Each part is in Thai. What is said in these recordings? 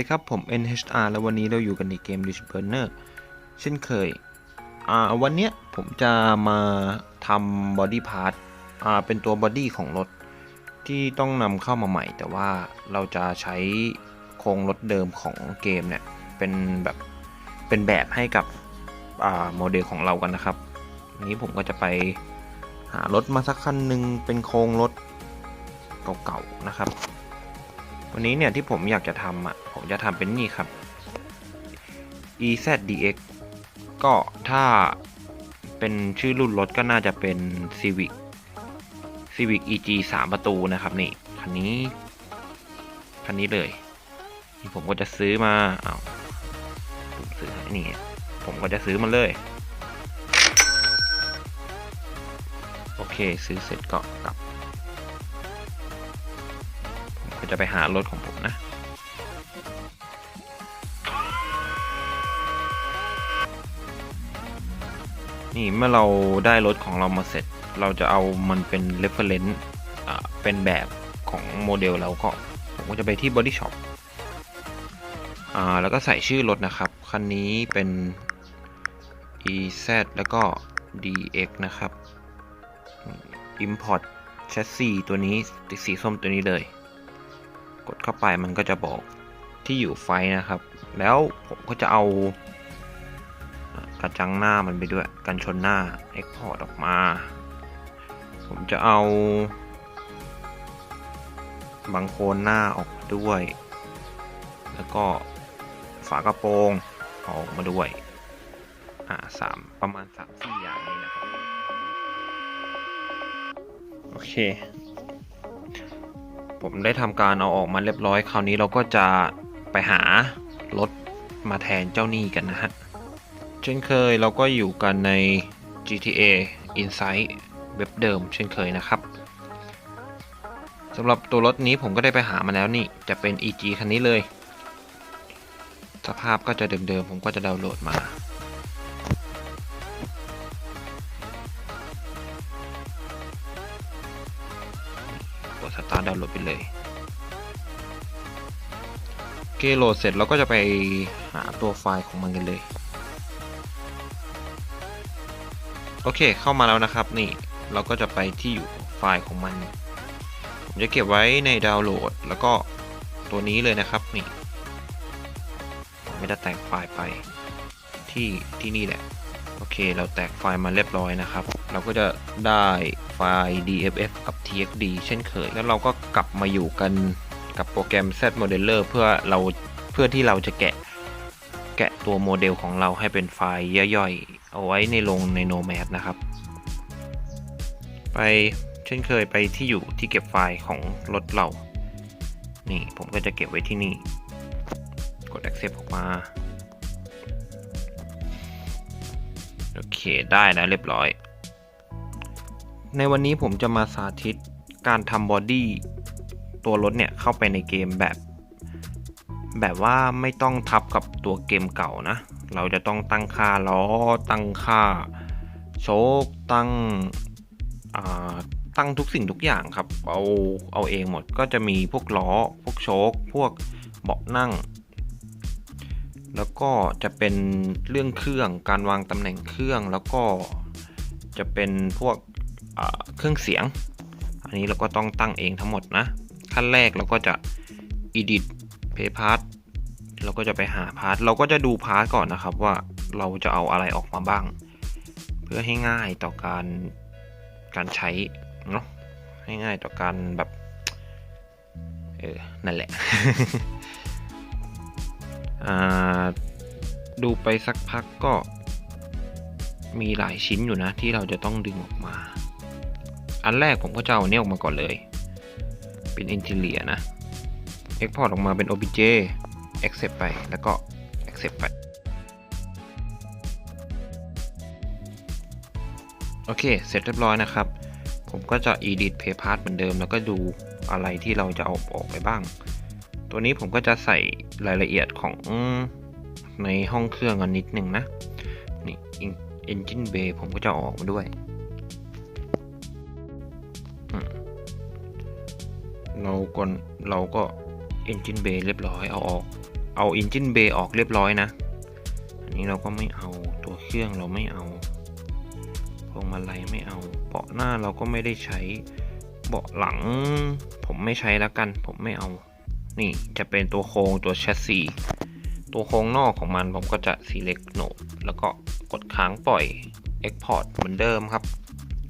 วัสดีครับ ผม NHR แล้ววันนี้เราอยู่กันในเกม Rich Burner เช่นเคย อ่า วันเนี้ยผมจะมาทำบอดี้พาร์ทอ่า เป็นตัวบอดี้ของรถ ที่ต้องนำเข้ามาใหม่ แต่ว่าเราจะใช้โครงรถเดิมของเกมเนี่ย เป็นแบบ เป็นแบบให้กับ อ่า โมเดลของเรากันนะครับนนี้ผมก็จะไปหารถมาสักคันหนึ่งเป็นโครงรถเก่าๆนะครับ วันนี้เนี่ยที่ผมอยากจะทำอะ ผมจะทำเป็นนี่ครับ EZDX ก็ถ้าเป็นชื่อรุ่นรถก็น่าจะเป็น Civic Civic EG 3 ประตูนะครับ นี่ คันนี้ คันนี้เลยที่ผมก็จะซื้อมาเอาผมซื้อให้นี่ ผมก็จะซื้อมาเลย โอเค ซื้อเสร็จก็กลับ จะไปหารถของผมนะ นี่เมื่อเราได้รถของเรามาเสร็จ เราจะเอามันเป็น reference เป็นแบบของโมเดลแล้วก็ ผมก็จะไปที่ body shop อ่าแล้วก็ใส่ชื่อรถนะครับ คันนี้เป็น EZ แล้วก็ DX นะครับ import chassis ตัวนี้สีส้มตัวนี้เลย ดเข้าไปมันก็จะบอกที่อยู่ไฟนะครับ แล้วผมก็จะเอากระจังหน้ามันไปด้วยกันชนหน้า Export ออกมา ผมจะเอาบางโคนหน้าออกมาด้วย แล้วก็ฝากระโปรงอออกมาด้วย อ่าสามประมาณสามสี่อย่างนี้นะครับ โอเค ผมได้ทำการเอาออกมาเรียบร้อย คราวนี้เราก็จะไปหารถมาแทนเจ้าหนี้กันนะฮะ เช่นเคยเราก็อยู่กันใน GTA Insight เว็บเดิม เช่นเคยนะครับสำหรับตัวรถนี้ผมก็ได้ไปหามาแล้วนี่ จะเป็น EG คันนี้เลย สภาพก็จะเดิมๆผมก็จะดาวน์โหลดมา เคโหลดเสร็จเราก็จะไปหาตัวไฟล์ของมันกันเลย โอเคเข้ามาแล้วนะครับนี่เราก็จะไปที่อยู่ไฟล์ของมัน ผมจะเก็บไว้ในดาวน์โหลด แล้วก็ตัวนี้เลยนะครับนี่ไม่ได้แตกไฟล์ไปที่ที่นี่แหละ โอเคเราแตกไฟล์มาเรียบร้อยนะครับ เราก็จะได้ไฟล์ DFF กับ TXD เช่นเคย แล้วเราก็กลับมาอยู่กัน กับโปรแกรม Z Modeler เพื่อเราเพื่อที่เราจะแกะแกะตัวโมเดลของเราให้เป็นไฟล์ย่อยๆ เอาไว้ในลงใน Nomad นะครับ ไปเช่นเคยไปที่อยู่ที่เก็บไฟล์ของรถเรา นี่ผมก็จะเก็บไว้ที่นี่ กด accept ออกมา โอเคได้นะเรียบร้อย ในวันนี้ผมจะมาสาธิตการทำบอดี้ ตัวรถเนี่ยเข้าไปในเกมแบบ แบบว่าไม่ต้องทับกับตัวเกมเก่านะ เราจะต้องตั้งค่าล้อ ตั้งค่าโชคตั้งตั้งทุกสิ่งทุกอย่างครับ เอาเอาเองหมดก็จะมีพวกล้อ พวกโชคพวกเบาะนั่ง แล้วก็จะเป็นเรื่องเครื่องการวางตำแหน่งเครื่องแล้วก็จะเป็นพวกเครื่องเสียง อันนี้เราก็ต้องตั้งเองทั้งหมดนะ ขั้นแรกเราก็จะ edit play part เราก็จะไปหาพาร์ท เราก็จะดูพาร์ทก่อนนะครับว่าเราจะเอาอะไรออกมาบ้าง เพื่อให้ง่ายต่อการการใช้เนาะให้ง่ายต่อการแบบเออนั่นแหละอ่าดูไปสักพักก็มีหลายชิ้นอยู่นะที่เราจะต้องดึงออกมา อันแรกผมก็จะเอาอันนี้ออกมาก่อนเลย เป็น interior นะ export ออกมาเป็น obj accept ไปแล้วก็ accept ไป โอเค เสร็จเรียบร้อยนะครับ ผมก็จะ edit play part เหมือนเดิม แล้วก็ดูอะไรที่เราจะเอาออกไปบ้าง ตัวนี้ผมก็จะใส่รายละเอียดของในห้องเครื่องกันนิดหนึ่งนะ นี่ engine bay ผมก็จะออกมาด้วย เราก็เราก็ engine bay เรียบร้อยเอาออกเอา Engine Bay ออกเรียบร้อยนะ อันนี้เราก็ไม่เอาตัวเครื่องเราไม่เอาพวงมาลัยไม่เอาเบาะหน้าเราก็ไม่ได้ใช้เบาะหลัง ผมไม่ใช้แล้วกัน ผมไม่เอา นี่จะเป็นตัวโครงตัวแชสซีตัวโครงนอกของมันผมก็จะ select node แล้วก็กดค้างปล่อย export เหมือนเดิมครับ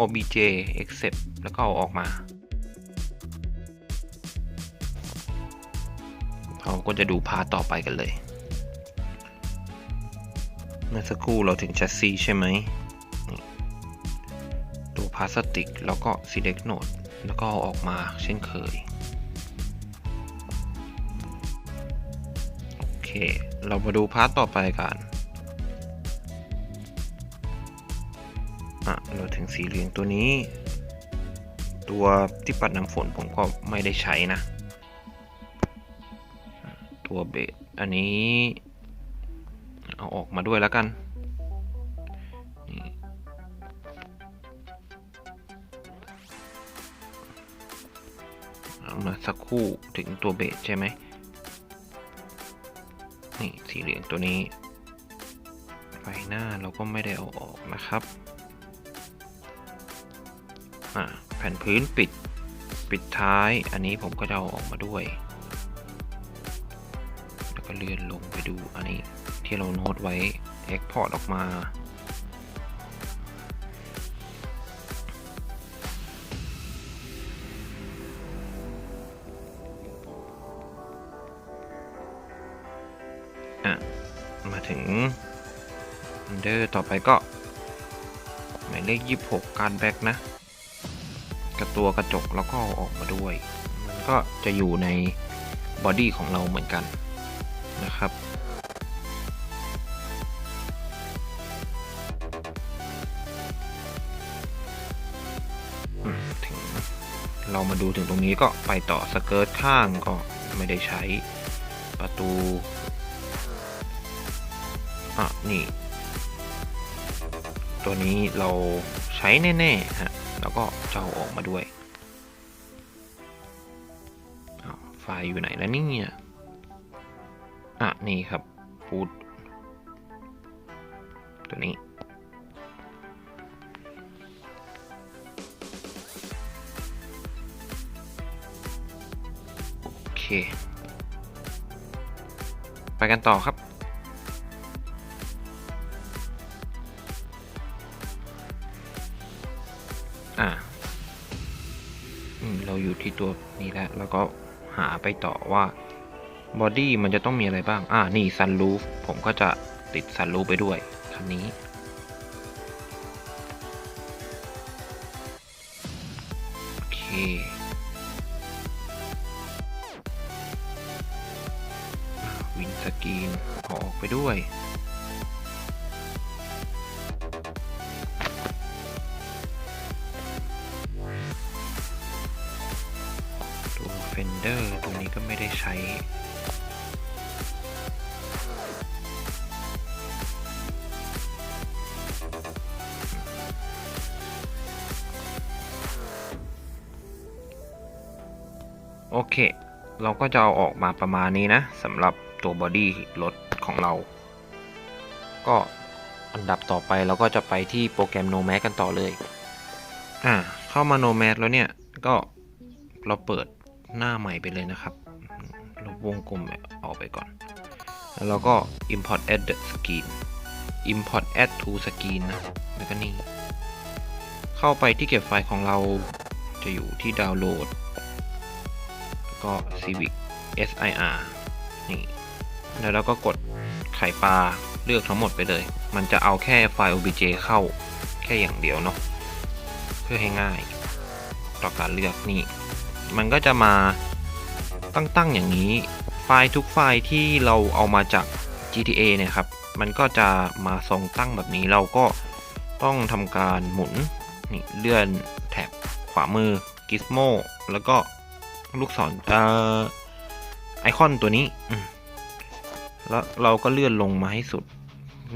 obj accept แล้วก็เอาออกมา เราก็จะดูพาต่อไปกันเลย เมื่อสักครู่เราถึงแชสซีใช่ไหมนี่ดูพลาสติกแล้วก็ select node แล้วก็เอาออกมาเช่นเคย โอเค เรามาดูพาร์ตต่อไปกันอะเราถึงสีเหลืองตัวนี้ ตัวที่ปัดน้ำฝนผมก็ไม่ได้ใช้นะ ตัวเบสอันนี้ เอาออกมาด้วยแล้วกันเอามาสักคู่ถึงตัวเบสใช่ไหม นี่สีเหลืองตัวนี้ ไฟหน้าเราก็ไม่ได้เอาออกนะครับ อ่าแผ่นพื้นปิด ปิดท้าย อันนี้ผมก็จะเอาออกมาด้วย เลื่อนลงไปดูอันนี้ที่เราโน้ตไว้ Export ออกมาอะมาถึง Under ต่อไปก็หมายเลข26 การแบ็กนะกับตัวกระจกแล้วก็ออกมาด้วย มันก็จะอยู่ในบอดี้ของเราเหมือนกัน นะครับอืมถึงเรามาดูถึงตรงนี้ก็ไปต่อสเกิร์ตข้างก็ไม่ได้ใช้ประตู อะ นี่ ตัวนี้เราใช้แน่ๆฮะแล้วก็จะเอาออกมาด้วยไฟอยู่ไหนแล้วเนี่ย อะ นี่ครับพูดตัวนี้ โอเค ไปกันต่อครับอ่าอืมเราอยู่ที่ตัวนี้แล้ว แล้วก็หาไปต่อว่า บอดี้มันจะต้องมีอะไรบ้าง อ่า นี่ซันรูฟ ผมก็จะติดซันรูฟไปด้วย คันนี้ โอเค วินสกรีนขอออกไปด้วย โอเค เราก็จะเอาออกมาประมาณนี้นะสำหรับตัวบอดี้รถของเรา ก็อันดับต่อไปเราก็จะไปที่โปรแกรม Nomad กันต่อเลย อ่า เข้ามา Nomad แล้วเนี่ย ก็เราเปิดหน้าใหม่ไปเลยนะครับเราวงกลมออกไปก่อน แล้วเราก็ import add the screen import add to screen นะ แล้วก็นี่ เข้าไปที่เก็บไฟล์ของเราจะอยู่ที่ดาวน์โหลด ก็ Civic SIR นี่แล้วเราก็กดไข่ปลาเลือกทั้งหมดไปเลย มันจะเอาแค่ไฟล์ OBJ เข้าแค่อย่างเดียวเนาะ เพื่อให้ง่าย ต่อการเลือกนี่ มันก็จะมาตั้งๆอย่างนี้ ไฟล์ทุกไฟล์ที่เราเอามาจาก GTA เนี่ยครับ มันก็จะมาทรงตั้งแบบนี้ เราก็ต้องทำการหมุนนี่เลื่อนแท็บขวามือ Gizmo แล้วก็ ลูกศรเอ่อไอคอนตัวนี้แล้วเราก็เลื่อนลงมาให้สุด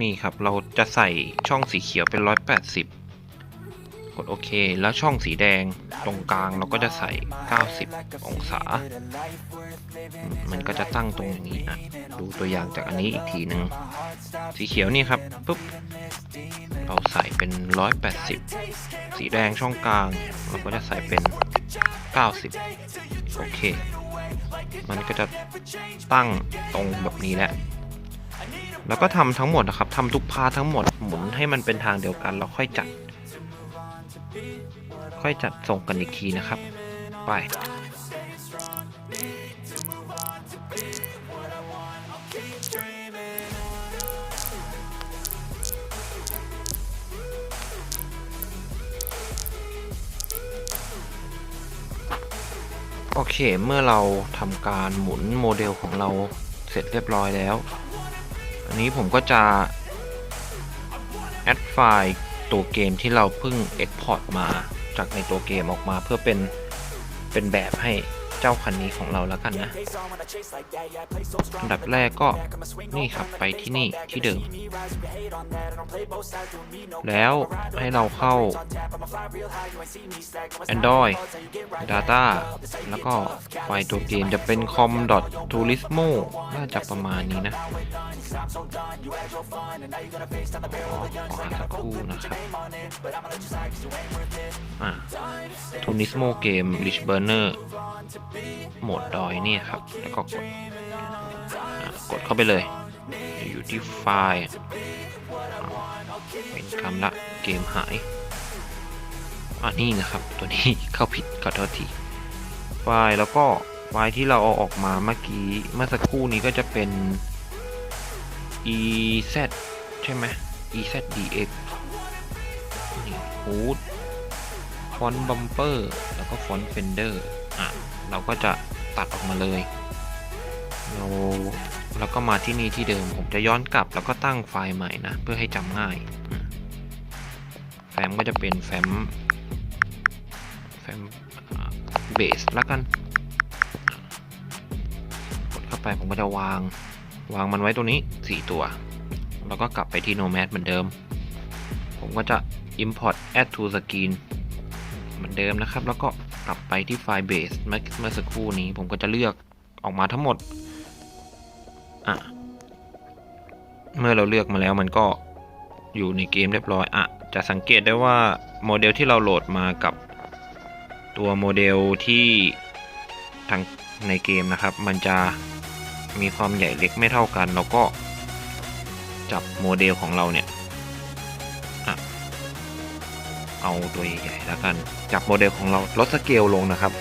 นี่ครับเราจะใส่ช่องสีเขียวเป็น 180 กดโอเค แล้วช่องสีแดงตรงกลางเราก็จะใส่ 90 องศา มันก็จะตั้งตรงอย่างนี้อะดูตัวอย่างจากอันนี้อีกทีหนึ่งสีเขียวนี่ครับปุ๊บเราใส่เป็น 180 สีแดงช่องกลาง เราก็จะใส่เป็น 90 โอเค มันก็จะตั้งตรงแบบนี้แหละแล้วก็ทำทั้งหมดนะครับทำทุกพาททั้งหมดหมุนให้มันเป็นทางเดียวกัน แล้วค่อยจัด ค่อยจัดส่งกันอีกทีนะครับ ไป โอเค เมื่อเราทำการหมุนโมเดลของเราเสร็จเรียบร้อยแล้ว อันนี้ผมก็จะแอดไฟล์ตัวเกมที่เราเพิ่ง Export มาจากในตัวเกมออกมาเพื่อเป็นเป็นแบบให้ เจ้าคันนี้ของเราแล้วกันนะอันดับแรกก็นี่ครับไปที่นี่ที่เดิม แล้วให้เราเข้า Android Data แล้วก็ไฟล์ตัวเกมจะเป็น com.turismo น่าจะประมาณนี้นะขอหาสักคู่นะครับอะ Turismo Game Rich Burner โหมดดอยนี่ครับ แล้วก็กดกดเข้าไปเลย อยู่ที่ไฟล์เป็นคำละเกมหายอ่านี่นะครับ ตัวนี้เข้าผิดขอโทษทีไฟล์แล้วก็ไฟล์ที่เราเอาออกมาเมื่อกี้เมื่อสักครู่นี้ก็จะเป็น ez ใช่ไหม ezdx นี่ฮูดฟอนต์บัมเปอร์แล้วก็ฟอนต์เฟนเดอร์อะ เราก็จะตัดออกมาเลยเราแล้วก็มาที่นี่ที่เดิมผมจะย้อนกลับแล้วก็ตั้งไฟล์ใหม่นะ เพื่อให้จำง่ายแฟ้มก็จะเป็นแฟ้มแฟ้มเบสแล้วกันกดเข้าไปผมก็จะวาง วางมันไว้ตรงนี้ 4 ตัว แล้วก็กลับไปที่ Nomad เหมือนเดิม ผมก็จะ import add to screen เหมือนเดิมนะครับ แล้วก็ กลับไปที่ไฟล์ base เมื่อเมื่อสักครู่นี้ผมก็จะเลือกออกมาทั้งหมด อะ เมื่อเราเลือกมาแล้วมันก็อยู่ในเกมเรียบร้อย อะ จะสังเกตได้ว่าโมเดลที่เราโหลดมากับตัวโมเดลที่ทางในเกมนะครับ มันจะมีความใหญ่เล็กไม่เท่ากัน แล้วก็จับโมเดลของเราเนี่ย เอาตัวใหญ่ๆแล้วกัน จับโมเดลของเราลดสเกลลงนะครับ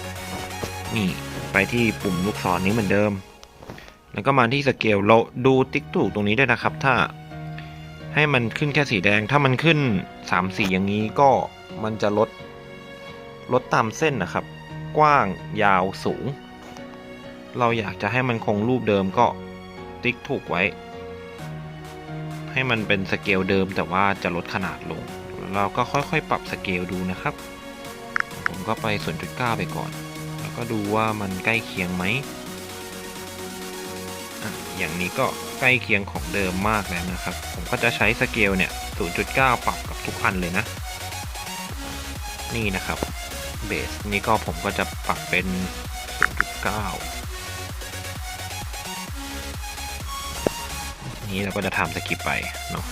นี่ไปที่ปุ่มลูกศรนี้เหมือนเดิม แล้วก็มาที่สเกลเราดูติ๊กถูกตรงนี้ด้วยนะครับ ถ้าให้มันขึ้นแค่สีแดง ถ้ามันขึ้น3สีอย่างนี้ก็มันจะลดลดตามเส้นนะครับ กว้างยาวสูง เราอยากจะให้มันคงรูปเดิมก็ติ๊กถูกไว้ ให้มันเป็นสเกลเดิมแต่ว่าจะลดขนาดลง เราก็ค่อยๆ ปรับสเกลดูนะครับ ผมก็ไป0.9ไปก่อน แล้วก็ดูว่ามันใกล้เคียงไหมอะอย่างนี้ก็ใกล้เคียงของเดิมมากแล้วนะครับ ผมก็จะใช้สเกลเนี่ย 0.9 ปรับกับทุกอันเลยนะ นี่นะครับ เบสนี่ก็ผมก็จะปรับเป็น 0.9 นี้เราก็จะทำสกิปไปเนาะ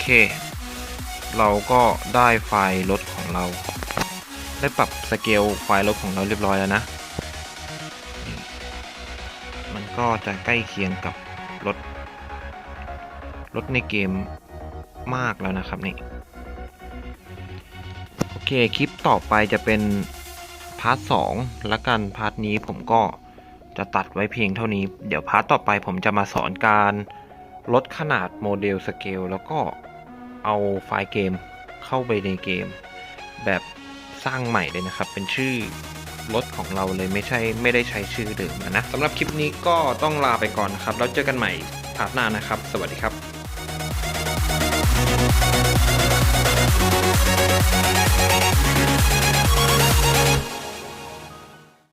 เค เราก็ได้ไฟล์รถของเรา ได้ปรับสเกลไฟล์รถของเราเรียบร้อยแล้วนะ มันก็จะใกล้เคียงกับรถ รถในเกมมากแล้วนะครับนี่ โอเค คลิปต่อไปจะเป็นพาร์ทสองและกันพาร์ทนี้ผมก็จะตัดไว้เพียงเท่านี้ เดี๋ยวพาร์ทต่อไปผมจะมาสอนการ ลดขนาดโมเดลสเกลแล้วก็เอาไฟล์เกมเข้าไปในเกม แบบสร้างใหม่เลยนะครับ เป็นชื่อรถของเราเลยไม่ใช่ไม่ได้ใช้ชื่อเดิมนะสำหรับคลิปนี้ก็ต้องลาไปก่อนนะครับ แล้วเจอกันใหม่พาร์ทหน้านะครับ สวัสดีครับ